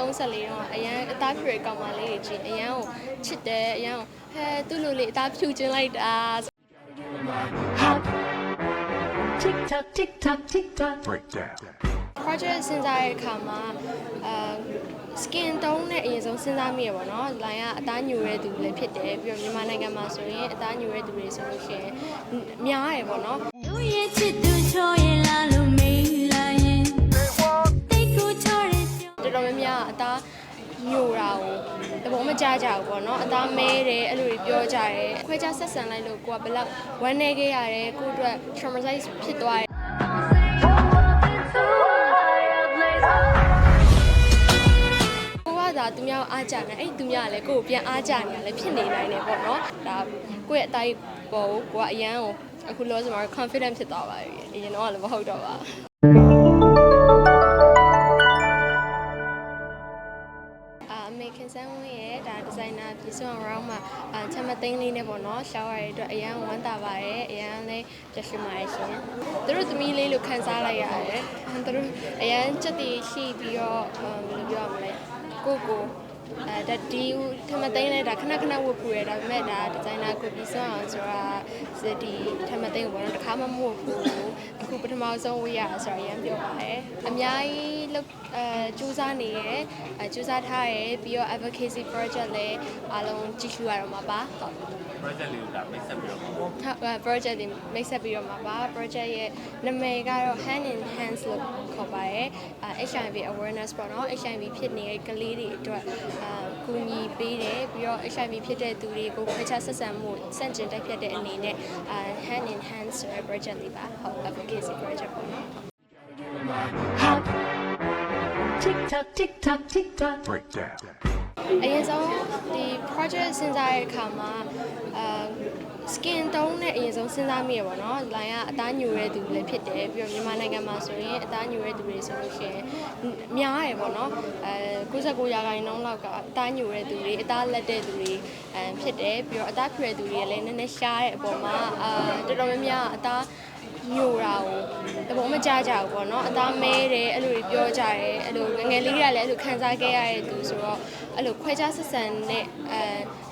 73 74တော့အရန်အသားဖြူရကောင်းမလေးတွေကြီးအရန်ကိုချစ်တယ်အရန်ကိုဟဲသူ့လိုလေးအသားဖြူချင်းလိုက်တာ Tick tock, tick tock, tick tock. Breakdown. project စဉ်းစားတဲ့အခါမှာအာ skin tone နဲ့အရင်ဆုံးစဉ်းစားမိရပါတော့။ line ကအသားညူတဲ့သူလည်းဖြစ်တယ်ပြီးတော့မြန်မာနိုင်ငံမှာဆိုရင်အသားညူတဲ့သူတွေဆိုလို့ရှိရင်များတယ်ပေါ့နော်လူရဲ့ချစ်သူချောရ မကြကြဘူးပေါ့နော်အသားမဲတယ်အဲ့လိုတွေပြောကြတယ်ခွဲခြားဆက်ဆံလိုက်လို့ကိုကဘယ်လောက်ဝမ်းနေခဲ့ရတယ်ကိုယ့်အတွက် traumatize ဖြစ်သွားတယ်ကိုကသာသူများကိုအားကြတယ်အဲ့ဒီသူများကလည်းကိုယ့်ကိုပြန်အားကြနေတာလည်းဖြစ်နေနိုင်တယ်ပေါ့နော်ဒါကိုယ့်ရဲ့အတိုင်းပေါ်ကိုကိုကအရန်ကိုအခုလောဆယ်မှာ confident ဖြစ်သွားပါပြီအရင်တော့လည်းမဟုတ်တော့ပါ နဲ့ပေါ့နော်ရှောက်ရတဲ့အတွက်အရန်ဝမ်းသာပါတယ်အရန်လည်းကြရှိပါတယ်ရှင်သူတို့သမီးလေးလို့ခံစားလိုက်ရတယ်သူတို့အရန်စက်တီရှိပြီးတော့အာဘယ်လိုပြောရမလဲကိုကို အဲဒါဒီထမသိန်းလဲဒါခဏခဏဝတ်ပူရဒါပေမဲ့ဒါဒီဇိုင်နာကိုပြီးစွမ်းအောင်ဆိုတာစဒီထမသိန်းကိုပေါ့နော်တစ်ခါမှမဝတ်ဘူးအခုပထမဆုံးဝတ်ရဆိုတော့အရန်ပြောပါတယ်အများကြီးလောက်အဲစူးစမ်းနေရယ်အဲစူးစမ်းထားရယ်ပြီးတော့ advocacy project လည်းအားလုံးကြည့်ရှုရတော့မှာပါဟုတ် project လေးကိုဒါမိတ်ဆက်ပြီးတော့ဟုတ် project တွေမိတ်ဆက်ပြီးတော့မှာပါ project ရဲ့နာမည်ကတော့ hand in hands လို့ခေါ်ပါတယ်အဲ HIV awareness ပေါ့နော် HIV ဖြစ်နေတဲ့ကလေးတွေအတွက်အာကူညီပေးတယ်ပြီးတော့ HIV ဖြစ်တဲ့သူတွေကိုခွဲခြားဆက်ဆံမှုစန့်ကျင်တိုက်ဖြတ်တဲ့အနေနဲ့အာ hand in hands ဆိုတဲ့ project လေးပါဟုတ် advocacy project ပေါ့နော် Tick tock, tick tock, tick tock. Breakdown. အရင်ဆုံးဒီ project စဉ်းစားတဲ့အခါမှာအာ skin tone နဲ့အရင်ဆုံးစဉ်းစားမိရပါတော့။ line ကအသားညူတဲ့သူလည်းဖြစ်တယ်ပြီးတော့မြန်မာနိုင်ငံမှာဆိုရင်အသားညူတဲ့သူတွေဆိုလို့ရှိရင်များတယ်ပေါ့နော်။အဲ69ရာခိုင်နှုန်းလောက်ကအသားညူတဲ့သူတွေအသားလက်တဲ့သူတွေအဲဖြစ်တယ်ပြီးတော့အသားဖြူတဲ့သူတွေလည်းနည်းနည်းရှားတဲ့အပေါ်မှာအာတော်တော်များများအသားညိုတာကိုတဘောမကြကြဘူးပေါ့နော်အသားမဲတယ်အဲ့လိုတွေပြောကြတယ်အဲ့လိုငယ်ငယ်လေးတွေကလည်းအဲ့လိုခံစားခဲ့ရတဲ့သူဆိုတော့အဲ့လိုခွဲခြားဆက်ဆံတဲ့အဲ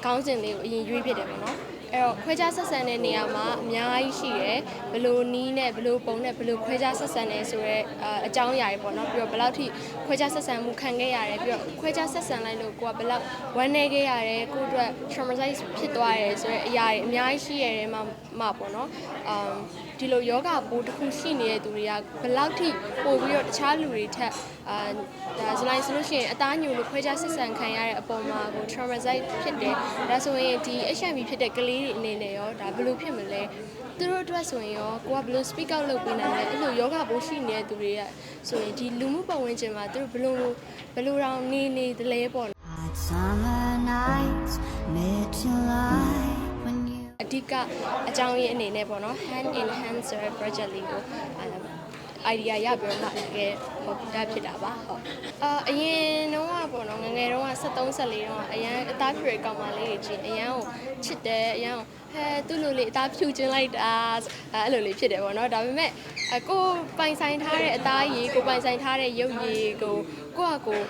ခေါင်းစဉ်လေးကိုအရင်ရွေးဖြစ်တယ်ပေါ့နော် အဲ့တော့ခွဲခြားဆက်ဆံတဲ့နေရာမှာအများကြီးရှိတယ်ဘယ်လိုနီးနဲ့ဘယ်လိုပုံနဲ့ဘယ်လိုခွဲခြားဆက်ဆံနေဆိုတော့အကြောင်းအရာတွေပေါ့နော်ပြီးတော့ဘယ်လောက်ထိခွဲခြားဆက်ဆံမှုခံခဲ့ရတယ်ပြီးတော့ခွဲခြားဆက်ဆံလိုက်လို့ကိုကဘယ်လောက်ဝမ်းနေခဲ့ရတယ်ကိုယ့်အတွက် traumatize ဖြစ်သွားရတယ်ဆိုတော့အရာတွေအများကြီးရှိရတယ်မှာမှာပေါ့နော်အမ်ဒီလိုယောဂပိုးတစ်ခုရှိနေတဲ့သူတွေကဘယ်လောက်ထိပို့ပြီးတော့တခြားလူတွေထက်အာဒါဇလိုက်ဆိုလို့ရှိရင်အသားညူလို့ခွဲခြားဆက်ဆံခံရတဲ့အပေါ်မှာကို traumatize ဖြစ်တယ်ဒါဆိုရင်ဒီ HIV ဖြစ်တဲ့ကလေးတွေအနေနဲ့ရောဒါဘယ်လိုဖြစ်မလဲသူတို့အတွက်ဆိုရင်ရောကိုကဘယ်လို speak out လုပ်ပေးနိုင်လဲအဲ့လိုယောဂပိုးရှိနေတဲ့သူတွေကဆိုရင်ဒီလူမှုပတ်ဝန်းကျင်မှာသူတို့ဘယ်လိုဘယ်လိုတောင်နေနေသလဲပေါ့ Hot summer nights mid July when you အဓိကအကြောင်းရင်းအနေနဲ့ပေါ့နော် hand in hand ဆိုတဲ့ project လေးကိုအဲ idea ရပြီးတော့မှတကယ်ဟုတ်ဒါဖြစ်တာပါဟုတ်အာအရင်တော့ကပေါ့နော်ငယ်ငယ်တော့က 73 74တော့အရန်အသားဖြူရကောင်းမလေးတွေကြီးအရန်ကိုချစ်တယ်အရန်ကိုဟဲသူ့လိုလေးအသားဖြူချင်းလိုက်တာအဲအဲ့လိုလေးဖြစ်တယ်ပေါ့နော်ဒါပေမဲ့အကိုပိုင်ဆိုင်ထားတဲ့အသားရည်ကိုပိုင်ဆိုင်ထားတဲ့ရုပ်ရည်ကိုကိုကကို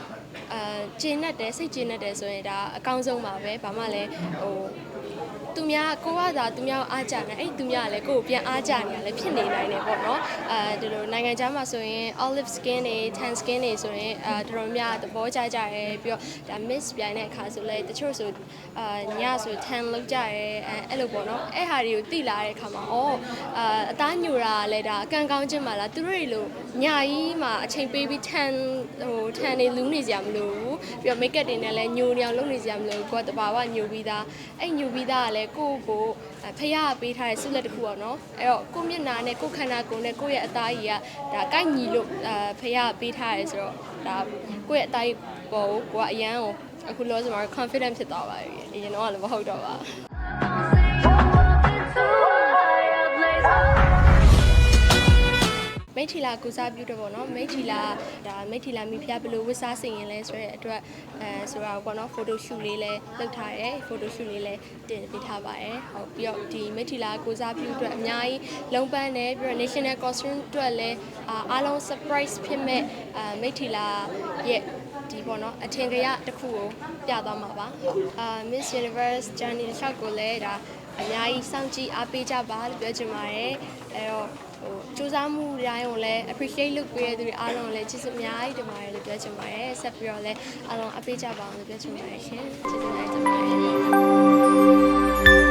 အာကျင်းနဲ့တယ်စိတ်ကျင်းနဲ့တယ်ဆိုရင်ဒါအကောင်းဆုံးပါပဲဘာမှလည်းဟို သူများကိုကသာသူများကိုအားကြတယ်အဲ့ဒီသူများကလည်းကိုကိုပြန်အားကြနေတာလည်းဖြစ်နေနိုင်တယ်ပေါ့နော်အဲဒီလိုနိုင်ငံခြားမှာဆိုရင် olive skin တွေ tan skin တွေဆိုရင်အဲတော်တော်များသဘောကျကြရဲပြီးတော့ဒါ miss ပြိုင်တဲ့အခါဆိုလဲတချို့ဆိုအာညဆို tan လောက်ကြရဲအဲအဲ့လိုပေါ့နော်အဲ့ဟာတွေကိုသိလာတဲ့အခါမှာဩအာအသားညိုတာလည်းဒါအကန့်ကောင်းခြင်းပါလားသူတို့တွေလိုညကြီးမှာအချိန်ပေးပြီး tan ဟို tan တွေလူးနေကြမလို့ဘူးပြီးတော့ make up တွေနဲ့လည်းညိုနေအောင်လုပ်နေကြမလို့ကိုကတဘာဝညိုပြီးသားအဲ့ညိုပြီးသားကလည်းကိုယ့်ကိုဖះပေးထားတဲ့ဆုလက်တစ်ခုပေါ့နော်အဲ့တော့ကိုမျက်နာနဲ့ကိုခန္ဓာကိုယ်နဲ့ကိုယ့်ရဲ့အသားကြီးကဒါကိုက်ညီလို့အာဖះပေးထားရဲဆိုတော့ဒါကိုယ့်ရဲ့အသားကြီးပေါ်ကိုကိုကအရန်ကိုအခုလောဆယ်မှာ confident ဖြစ်သွားပါပြီအရင်တော့လည်းမဟုတ်တော့ပါဘူး မိတ်ထီလာကုစားပြုတော့ပေါ့နော်မိတ်ထီလာဒါမိတ်ထီလာမိဖုရားဘယ်လိုဝတ်စားစင်ရင်လဲဆိုတဲ့အတွက်အဲဆိုတာပေါ့နော်ဖိုတိုရှူလေးလည်းလုပ်ထားတယ်ဖိုတိုရှူလေးလည်းတင်ပေးထားပါတယ်ဟုတ်ပြီးတော့ဒီမိတ်ထီလာကုစားပြုအတွက်အများကြီးလုံးပန်းတယ်ပြီးတော့ national costume အတွက်လည်းအာအားလုံး surprise ဖြစ်မဲ့အာမိတ်ထီလာရဲ့ ဒီပေါ့နော်အထင်ကရတစ်ခုကိုပြသွားမှာပါဟုတ်အာ Miss Universe Journey တစ်လျှောက်ကိုလည်းဒါအများကြီးစောင့်ကြည့်အားပေးကြပါလို့ပြောချင်ပါတယ်အဲတော့ဟိုစူးစမ်းမှုတိုင်းကိုလည်း appreciate လုပ်ပေးရတဲ့သူတွေအားလုံးကိုလည်းကျေးဇူးအများကြီးတင်ပါတယ်လို့ပြောချင်ပါတယ်ဆက်ပြီးတော့လည်းအားလုံးအားပေးကြပါအောင်လို့ပြောချင်ပါတယ်ရှင်ကျေးဇူးများတင်ပါတယ်